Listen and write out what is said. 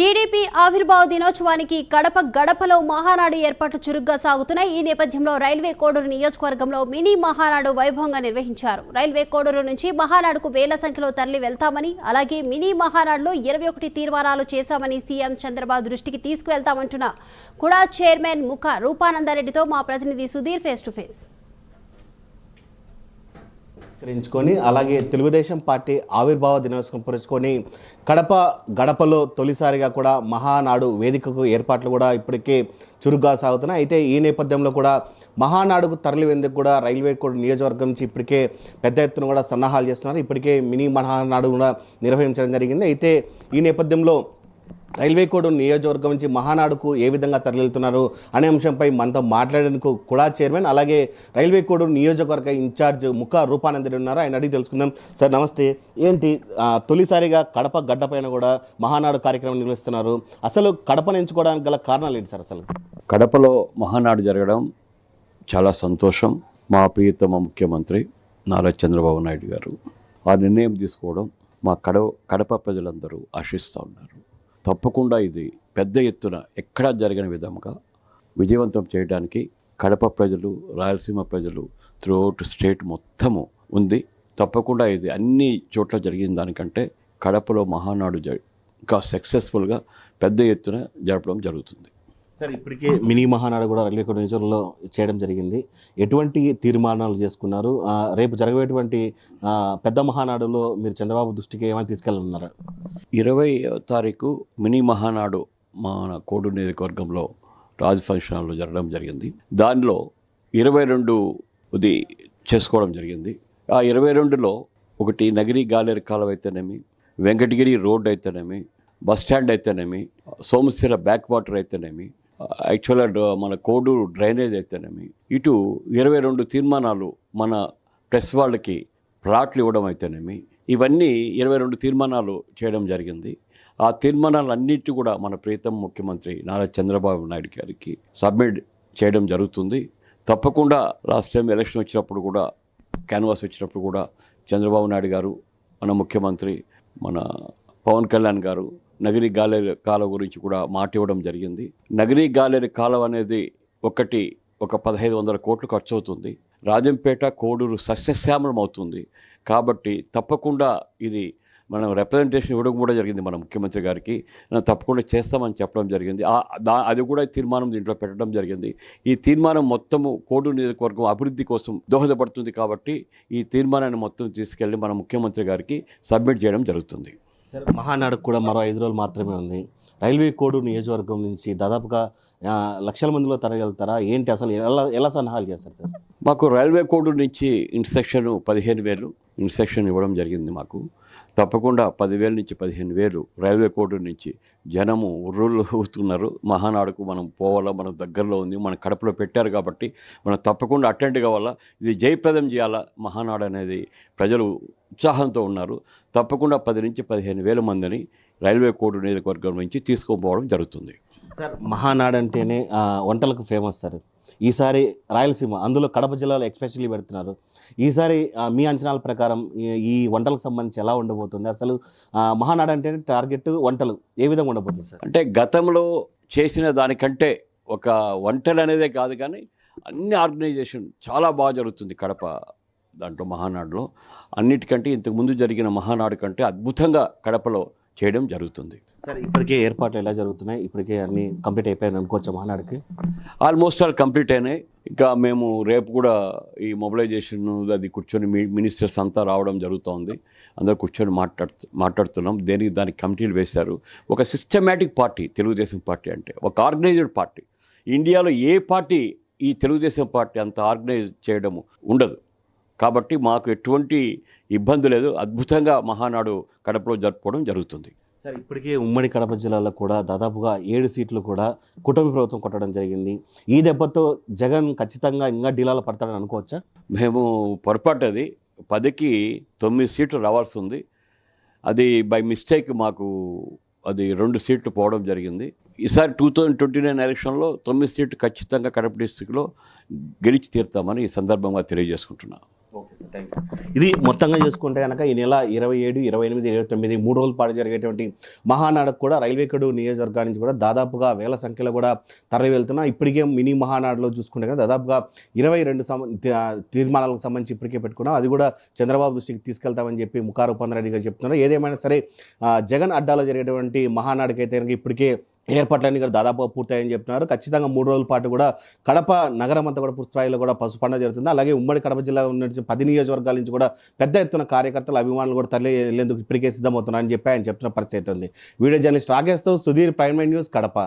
TDP ఆవిర్భావ దినోత్సవానికి గడప గడపలో మహానాడు ఏర్పాట్లు చురుగ్గా సాగుతున్నాయి. ఈ నేపథ్యంలో రైల్వే కోడూరు నియోజకవర్గంలో మినీ మహానాడు వైభవంగా నిర్వహించారు. రైల్వే కోడూరు నుంచి మహానాడుకు వేల సంఖ్యలో తరలి వెళ్తామని అలాగే మినీ మహానాడులో ఇరవై ఒకటి తీర్మానాలు చేశామని సీఎం చంద్రబాబు దృష్టికి తీసుకువెళ్తామంటున్న కుడా చైర్మన్ ముఖ రూపానందారెడ్డితో మా ప్రతినిధి సుధీర్ ఫేస్ టు ఫేస్. పురస్కరించుకొని అలాగే తెలుగుదేశం పార్టీ ఆవిర్భావ దినోత్సవం పురస్కొని కడప గడపలో తొలిసారిగా కూడా మహానాడు వేదికకు ఏర్పాట్లు కూడా ఇప్పటికే చురుగ్గా సాగుతున్నాయి. అయితే ఈ నేపథ్యంలో కూడా మహానాడుకు తరలివేందుకు కూడా రైల్వే కోడ్ నియోజకవర్గం నుంచి ఇప్పటికే పెద్ద ఎత్తున కూడా సన్నాహాలు చేస్తున్నారు. ఇప్పటికే మినీ మహానాడు కూడా నిర్వహించడం జరిగింది. అయితే ఈ నేపథ్యంలో రైల్వే కోడ్ నియోజకవర్గం నుంచి మహానాడుకు ఏ విధంగా తరలితున్నారు అనే అంశంపై మనతో మాట్లాడేందుకు కూడా చైర్మన్ అలాగే రైల్వే కోడ్ నియోజకవర్గ ఇన్ఛార్జ్ ముఖ రూపానందరి ఉన్నారు. ఆయన అడిగి తెలుసుకుందాం. సార్ నమస్తే. ఏంటి తొలిసారిగా కడప గడ్డ పైన కూడా మహానాడు కార్యక్రమం నిర్వహిస్తున్నారు. అసలు కడపను ఎంచుకోవడానికి గల కారణాలు ఏంటి సార్ అసలు? కడపలో మహానాడు జరగడం చాలా సంతోషం. మా ప్రియతమ ముఖ్యమంత్రి నారా చంద్రబాబు నాయుడు గారు ఆ నిర్ణయం తీసుకోవడం మా కడవ కడప ప్రజలందరూ ఆశిస్తూ ఉన్నారు. తప్పకుండా ఇది పెద్ద ఎత్తున ఎక్కడా జరగని విధంగా విజయవంతం చేయడానికి కడప ప్రజలు రాయలసీమ ప్రజలు త్రూఅవుట్ స్టేట్ మొత్తము ఉంది. తప్పకుండా ఇది అన్ని చోట్ల జరిగిన దానికంటే కడపలో మహానాడు జ ఇంకా సక్సెస్ఫుల్గా పెద్ద ఎత్తున జరపడం జరుగుతుంది. సార్ ఇప్పటికే మినీ మహానాడు కూడా రైల్వే కోడ్ నియోజకవర్గంలో చేయడం జరిగింది. ఎటువంటి తీర్మానాలు చేసుకున్నారు? రేపు జరగబోయేటువంటి పెద్ద మహానాడులో మీరు చంద్రబాబు దృష్టికి ఏమైనా తీసుకెళ్ళనున్నారా? ఇరవై తారీఖు మినీ మహానాడు మన కోడు నియోజకవర్గంలో రాజ్ ఫంక్షన్ హాల్లో జరగడం జరిగింది. దానిలో ఇరవై రెండు ఇది చేసుకోవడం జరిగింది. ఆ ఇరవై రెండులో ఒకటి నగిరి గాలేరు కాలువ అయితేనేమి వెంకటగిరి రోడ్ అయితేనేమి బస్ స్టాండ్ అయితేనేమి సోమశిల బ్యాక్ వాటర్ అయితేనేమి యాక్చువల్గా మన కోడు డ్రైనేజ్ అయితేనేమి ఇటు ఇరవై రెండు తీర్మానాలు మన ప్రెస్ వాళ్ళకి ప్లాట్లు ఇవ్వడం అయితేనేమి ఇవన్నీ ఇరవై రెండు తీర్మానాలు చేయడం జరిగింది. ఆ తీర్మానాలన్నిటి కూడా మన ప్రీతం ముఖ్యమంత్రి నారా చంద్రబాబు నాయుడు గారికి సబ్మిట్ చేయడం జరుగుతుంది. తప్పకుండా లాస్ట్ టైం ఎలక్షన్ వచ్చినప్పుడు కూడా క్యాన్వాస్ వచ్చినప్పుడు కూడా చంద్రబాబు నాయుడు గారు మన ముఖ్యమంత్రి మన పవన్ కళ్యాణ్ గారు నగరీ గాలేరు కాలం గురించి కూడా మాట ఇవ్వడం జరిగింది. నగరీ గాలేరు కాలం అనేది ఒకటి ఒక పదహైదు వందల కోట్లు ఖర్చు అవుతుంది రాజంపేట కోడూరు సస్యశ్యామలం అవుతుంది. కాబట్టి తప్పకుండా ఇది మనం రిప్రజెంటేషన్ ఇవ్వడం కూడా జరిగింది మన ముఖ్యమంత్రి గారికి. మనం తప్పకుండా చేస్తామని చెప్పడం జరిగింది. దా అది కూడా తీర్మానం దీంట్లో పెట్టడం జరిగింది. ఈ తీర్మానం మొత్తము కోడూరు నియోజకవర్గం అభివృద్ధి కోసం దోహదపడుతుంది కాబట్టి ఈ తీర్మానాన్ని మొత్తం తీసుకెళ్ళి మన ముఖ్యమంత్రి గారికి సబ్మిట్ చేయడం జరుగుతుంది. మహానాడుకు కూడా మరో ఐదు రోజులు మాత్రమే ఉంది. రైల్వే కోడు నియోజకవర్గం నుంచి దాదాపుగా లక్షల మందిలో తరగలుగుతారా? ఏంటి అసలు ఎలా ఎలా సన్నాహాలు చేస్తారు సార్? మాకు రైల్వే కోడు నుంచి ఇన్స్ట్రక్షన్ పదిహేను వేలు ఇన్స్ట్రక్షన్ ఇవ్వడం జరిగింది మాకు. తప్పకుండా పదివేల నుంచి పదిహేను వేలు రైల్వే కోర్టు నుంచి జనము ఉర్రులు అవుతున్నారు మహానాడుకు మనం పోవాలా? మన దగ్గరలో ఉంది. మన కడపలో పెట్టారు కాబట్టి మనం తప్పకుండా అటెండ్ కావాలా? ఇది జయప్రదం చేయాలా? మహానాడు అనేది ప్రజలు ఉత్సాహంతో ఉన్నారు. తప్పకుండా పది నుంచి పదిహేను వేల మందిని రైల్వే కోర్టు నియోజకవర్గం నుంచి తీసుకుపోవడం జరుగుతుంది. సార్ మహానాడు అంటేనే వంటలకు ఫేమస్ సార్. ఈసారి రాయలసీమ అందులో కడప జిల్లాలో ఎక్స్పెషల్లీ పెడుతున్నారు. ఈసారి మీ అంచనాల ప్రకారం ఈ- వంటలకు సంబంధించి ఎలా ఉండబోతుంది? అసలు మహానాడు అంటేనే టార్గెట్ వంటలు ఏ విధంగా ఉండబోతుంది సార్? అంటే గతంలో చేసిన దానికంటే ఒక వంటలు అనేదే కాదు కానీ అన్ని ఆర్గనైజేషన్ చాలా బాగా జరుగుతుంది కడప దాంట్లో మహానాడులో. అన్నిటికంటే ఇంతకుముందు జరిగిన మహానాడు కంటే అద్భుతంగా కడపలో చేయడం జరుగుతుంది. సార్ ఇప్పటికే ఏర్పాట్లు ఎలా జరుగుతున్నాయి? ఇప్పటికే అన్ని కంప్లీట్ అయిపోయాయని అనుకోవచ్చా మహానాడుకి ఆల్మోస్ట్ ఆల్ కంప్లీట్ అయినాయి. ఇంకా మేము రేపు కూడా ఈ మొబిలైజేషన్ అది కూర్చొని మినిస్టర్స్ అంతా రావడం జరుగుతోంది. అందరూ కూర్చొని మాట్లాడుతూ మాట్లాడుతున్నాం. దేనికి దానికి కమిటీలు వేశారు. ఒక సిస్టమేటిక్ పార్టీ తెలుగుదేశం పార్టీ అంటే ఒక ఆర్గనైజ్డ్ పార్టీ. ఇండియాలో ఏ పార్టీ ఈ తెలుగుదేశం పార్టీ అంత ఆర్గనైజ్ చేయడము ఉండదు. కాబట్టి మాకు ఎటువంటి ఇబ్బంది లేదు. అద్భుతంగా మహానాడు కడపలో జరుపుకోవడం జరుగుతుంది. సార్ ఇప్పటికే ఉమ్మడి కడప జిల్లాలో కూడా దాదాపుగా ఏడు సీట్లు కూడా కూటమి ప్రభుత్వం కొట్టడం జరిగింది. ఈ దెబ్బతో జగన్ ఖచ్చితంగా ఇంకా డీలాలో పడతాడని అనుకోవచ్చా? మేము పొరపాటు అది పదికి తొమ్మిది సీట్లు రావాల్సి ఉంది. అది బై మిస్టేక్ మాకు అది రెండు సీట్లు పోవడం జరిగింది. ఈసారి టూ థౌజండ్ ట్వంటీ నైన్ ఎలక్షన్లో తొమ్మిది సీట్లు ఖచ్చితంగా కడప డిస్టిక్లో గెలిచి తీరుతామని ఈ సందర్భంగా తెలియజేసుకుంటున్నాను ఇది మొత్తంగా చూసుకుంటే కనుక ఈ నెల ఇరవై ఏడు ఇరవై ఎనిమిది ఇరవై తొమ్మిది మూడు రోజుల పాటు జరిగేటువంటి మహానాడుకు కూడా రైల్వే కడు నియోజకవర్గాల నుంచి కూడా దాదాపుగా వేల సంఖ్యలో కూడా తరలి వెళ్తున్నా. ఇప్పటికే మినీ మహానాడులో చూసుకుంటే కనుక దాదాపుగా ఇరవై రెండు తీర్మానాలకు సంబంధించి ఇప్పటికే పెట్టుకున్నాం. అది కూడా చంద్రబాబు దృష్టికి తీసుకెళ్తామని చెప్పి ముఖారు రెడ్డి గారు చెప్తున్నారు. ఏదేమైనా సరే జగన్ అడ్డాలో జరిగేటువంటి మహానాడుకైతే కనుక ఇప్పటికే ఏర్పాట్లన్నీ కూడా దాదాపుగా పూర్తయ్యని చెప్తున్నారు. ఖచ్చితంగా మూడు రోజుల పాటు కూడా కడప నగరం అంతా కూడా పుస్తాయిలో కూడా పసుపు పండుగ జరుగుతుంది. అలాగే ఉమ్మడి కడప జిల్లా ఉన్న పది నియోజకవర్గాల నుంచి కూడా పెద్ద ఎత్తున కార్యకర్తలు అభిమానులు కూడా తరలి వెళ్ళేందుకు ఇప్పటికే సిద్ధమవుతున్నారని చెప్పి ఆయన చెప్తున్న పరిస్థితి ఉంది. వీడియో జర్నలిస్ట్ రాకేష్తో సుధీర్ ప్రైమ్ న్యూస్ కడప.